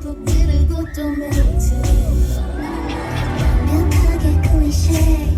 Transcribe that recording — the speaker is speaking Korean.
푹 들고 또 매트, 명확하게 그 클리셰